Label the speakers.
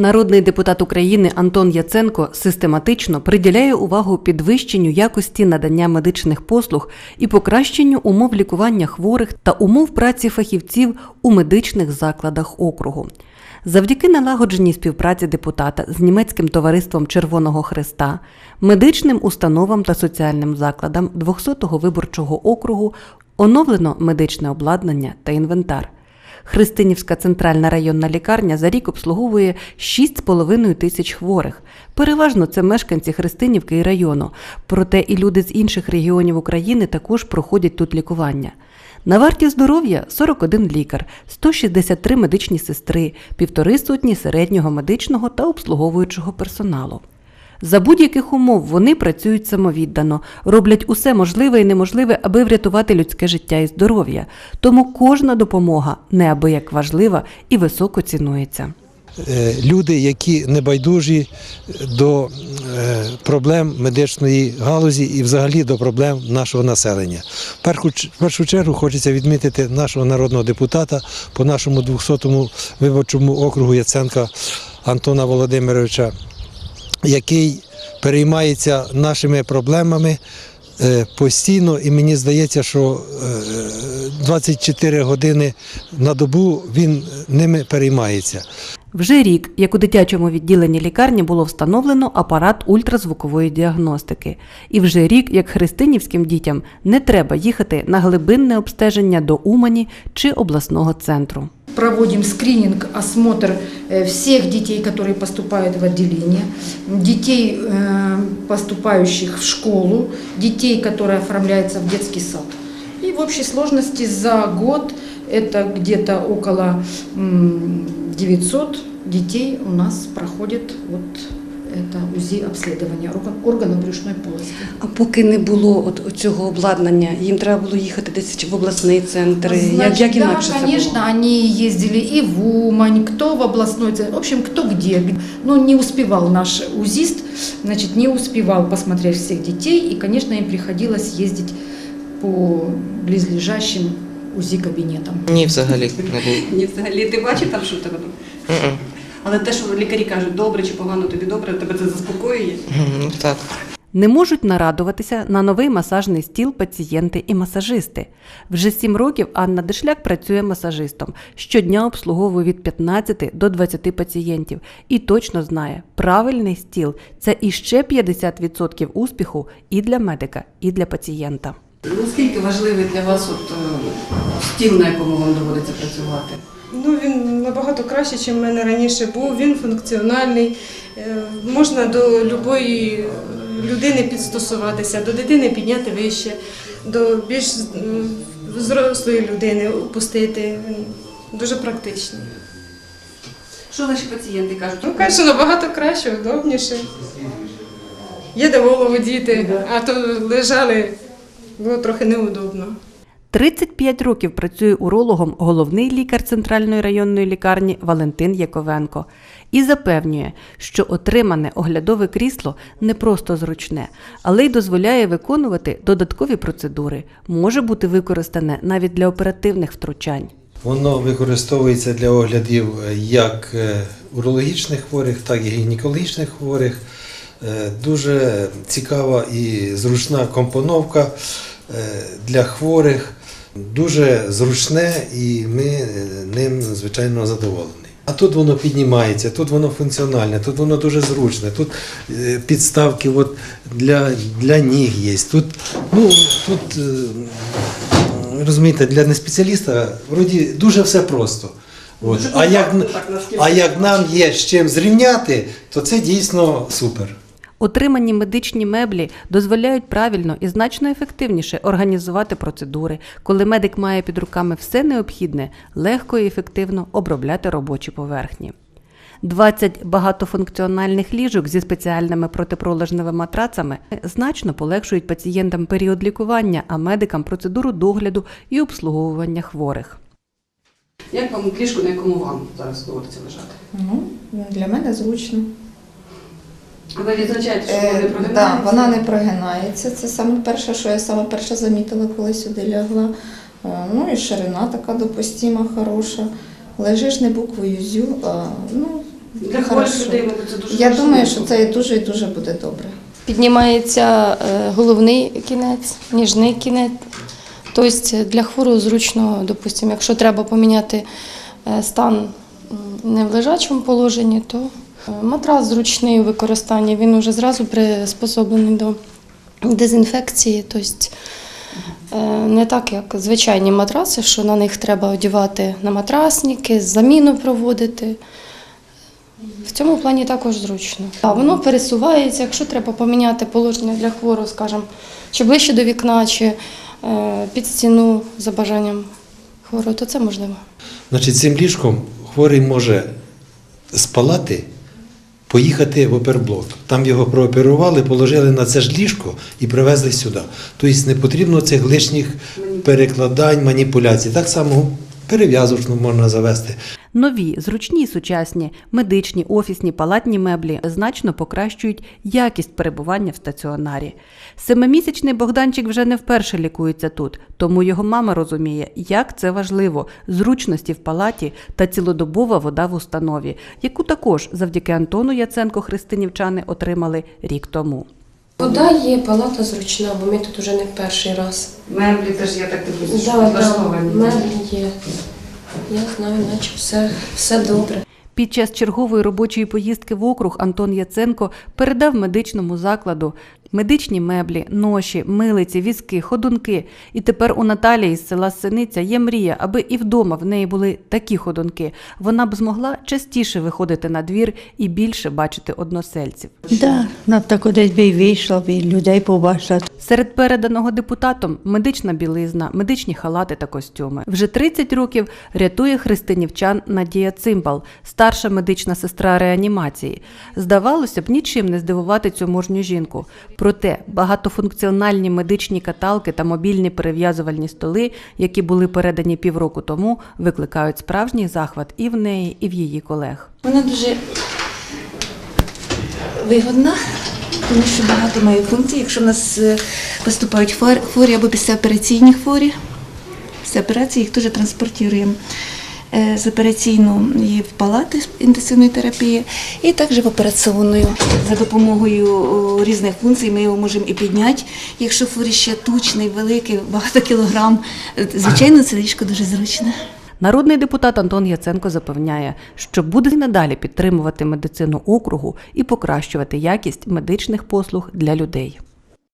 Speaker 1: Народний депутат України Антон Яценко систематично приділяє увагу підвищенню якості надання медичних послуг і покращенню умов лікування хворих та умов праці фахівців у медичних закладах округу. Завдяки налагодженій співпраці депутата з німецьким товариством Червоного Хреста, медичним установам та соціальним закладам 200-го виборчого округу оновлено медичне обладнання та інвентар. Христинівська центральна районна лікарня за рік обслуговує 6,5 тисяч хворих. Переважно це мешканці Христинівки і району. Проте і люди з інших регіонів України також проходять тут лікування. На варті здоров'я 41 лікар, 163 медичні сестри, півтори сотні середнього медичного та обслуговуючого персоналу. За будь-яких умов вони працюють самовіддано, роблять усе можливе і неможливе, аби врятувати людське життя і здоров'я. Тому кожна допомога неабияк важлива і високо цінується.
Speaker 2: Е, люди, які небайдужі до е, проблем медичної галузі і взагалі до проблем нашого населення. В першу чергу хочеться відмітити нашого народного депутата по нашому 200-му виборчому округу Яценка Антона Володимировича, який переймається нашими проблемами. е, Постійно, і мені здається, що е, 24 години на добу він ними переймається.
Speaker 1: Вже рік, як у дитячому відділенні лікарні було встановлено апарат ультразвукової діагностики. І вже рік, як христинівським дітям не треба їхати на глибинне обстеження до Умані чи обласного центру.
Speaker 3: Проводим скрининг, осмотр э, всех детей, которые поступают в отделение, детей, э, поступающих в школу, детей, которые оформляются в детский сад. И в общей сложности за год это где-то около м, 900 детей у нас проходит вот это УЗИ обследование орган- органов брюшной полости.
Speaker 4: А поки не було от цього обладнання, їм треба було їхати десь чи в обласний центр. як,
Speaker 3: Значит,
Speaker 4: як
Speaker 3: да,
Speaker 4: інакше це
Speaker 3: конечно,
Speaker 4: було?
Speaker 3: они ездили и в Умань, кто в областной центр, в общем, кто где. Но не успевал наш УЗИст, значит, не успевал посмотреть всех детей, и, конечно, им приходилось ездить по близлежащим УЗИ-кабинетам.
Speaker 5: Ні, взагалі не було.
Speaker 4: Ні, взагалі ти бачив там, що в тебе там?
Speaker 5: Мгм.
Speaker 4: Але те, що лікарі кажуть, добре чи погано тобі добре, тебе це заспокоює.
Speaker 5: Мгм, Так.
Speaker 1: Не можуть нарадуватися на новий масажний стіл пацієнти і масажисти. Вже сім років Анна Дешляк працює масажистом. Щодня обслуговує від 15 до 20 пацієнтів і точно знає, правильний стіл це іще 50% успіху і для медика, і для пацієнта.
Speaker 4: Наскільки важливий для вас от, стіл, на якому вам доводиться працювати?
Speaker 6: Ну, він набагато краще, ніж в мене раніше був. Він функціональний. Е, Можна до будь-якої людини підстосуватися, до дитини підняти вище, до більш зрослої людини опустити. Дуже практичний.
Speaker 4: Що наші пацієнти кажуть?
Speaker 6: Ну, каже, набагато краще, удобніше. Є де голову діти, а то лежали, було трохи неудобно.
Speaker 1: 35 років працює урологом головний лікар центральної районної лікарні Валентин Яковенко і запевнює, що отримане оглядове крісло не просто зручне, але й дозволяє виконувати додаткові процедури, може бути використане навіть для оперативних втручань.
Speaker 2: Воно використовується для оглядів е, як е, урологічних хворих, так і гінекологічних хворих. Е, Дуже цікава і зручна компоновка для хворих. Дуже зручне і ми е, ним звичайно задоволені. А тут воно піднімається, тут воно функціональне, тут воно дуже зручне, тут е, підставки от для, для ніг є. Тут, ну, тут е, розумієте, для неспеціаліста вроді дуже все просто. От. А, як, а як нам є з чим зрівняти, то це дійсно супер.
Speaker 1: Отримані медичні меблі дозволяють правильно і значно ефективніше організувати процедури, коли медик має під руками все необхідне, легко і ефективно обробляти робочі поверхні. 20 багатофункціональних ліжок зі спеціальними протипролежневими матрацами значно полегшують пацієнтам період лікування, а медикам процедуру догляду і обслуговування хворих.
Speaker 4: Як вам ліжко, на якому вам зараз доводиться лежати?
Speaker 7: Ну, для мене зручно.
Speaker 4: А ви відзначаєте, що
Speaker 7: Е,
Speaker 4: вони
Speaker 7: да,
Speaker 4: прогинаються?
Speaker 7: вона не прогинається. Це саме перше, що я саме перше замітила, коли сюди лягла. Е, Ну і ширина така допустима, хороша. Лежиш не буквою зю, а ну,
Speaker 8: Для
Speaker 7: Хорошо.
Speaker 8: людей, мабуть, це дуже
Speaker 7: Я
Speaker 8: важливо.
Speaker 7: думаю, що це і дуже і дуже буде добре.
Speaker 9: Піднімається е, головний кінець, ніжний кінець. Тобто для хворого зручно, допустимо, якщо треба поміняти е, стан м, не в лежачому положенні, то е, матрас зручний у використанні, він вже зразу приспособлений до дезінфекції. Тобто е, не так, як звичайні матраси, що на них треба одягати на матрасники, заміну проводити. В цьому плані також зручно. А воно пересувається, якщо треба поміняти положення для хворого, скажімо, чи ближче до вікна, чи е, під стіну за бажанням хворого, то це можливо.
Speaker 2: Значить, цим ліжком хворий може з палати поїхати в оперблок. Там його прооперували, положили на це ж ліжко і привезли сюди. Тобто не потрібно цих лишніх перекладань, маніпуляцій. Так само перев'язочну можна завести.
Speaker 1: Нові, зручні, сучасні, медичні, офісні, палатні меблі значно покращують якість перебування в стаціонарі. Семимісячний Богданчик вже не вперше лікується тут, тому його мама розуміє, як це важливо зручності в палаті та цілодобова вода в установі, яку також завдяки Антону Яценко христинівчани отримали рік тому.
Speaker 10: Вода є, палата зручна, бо ми тут уже не перший раз.
Speaker 8: Меблі теж, я так дивлюся, що
Speaker 10: Да, да,
Speaker 8: підлаштовані.
Speaker 10: меблі є. Я знаю, наче все, все добре.
Speaker 1: Під час чергової робочої поїздки в округ Антон Яценко передав медичному закладу медичні меблі, ноші, милиці, візки, ходунки. І тепер у Наталії з села Синиця є мрія, аби і вдома в неї були такі ходунки. Вона б змогла частіше виходити на двір і більше бачити односельців.
Speaker 11: Да, на так кудись би й вийшла, і людей побачила.
Speaker 1: Серед переданого депутатом медична білизна, медичні халати та костюми. Вже 30 років рятує христинівчан Надія Цимбал, старша медична сестра реанімації. Здавалося б, нічим не здивувати цю мужню жінку. Проте багатофункціональні медичні каталки та мобільні перев'язувальні столи, які були передані півроку тому, викликають справжній захват і в неї, і в її колег.
Speaker 12: Вона дуже вигодна, тому що багато має функцій. Якщо в нас е, поступають хворі або післяопераційні хворі, після операції їх теж транспортуємо з операційної палати інтенсивної терапії і також в операційну. За допомогою різних функцій ми його можемо і підняти, якщо хворий ще тучний, великий, багато кілограм. Е, Звичайно, це ліжко дуже зручне.
Speaker 1: Народний депутат Антон Яценко запевняє, що буде надалі підтримувати медицину округу і покращувати якість медичних послуг для людей.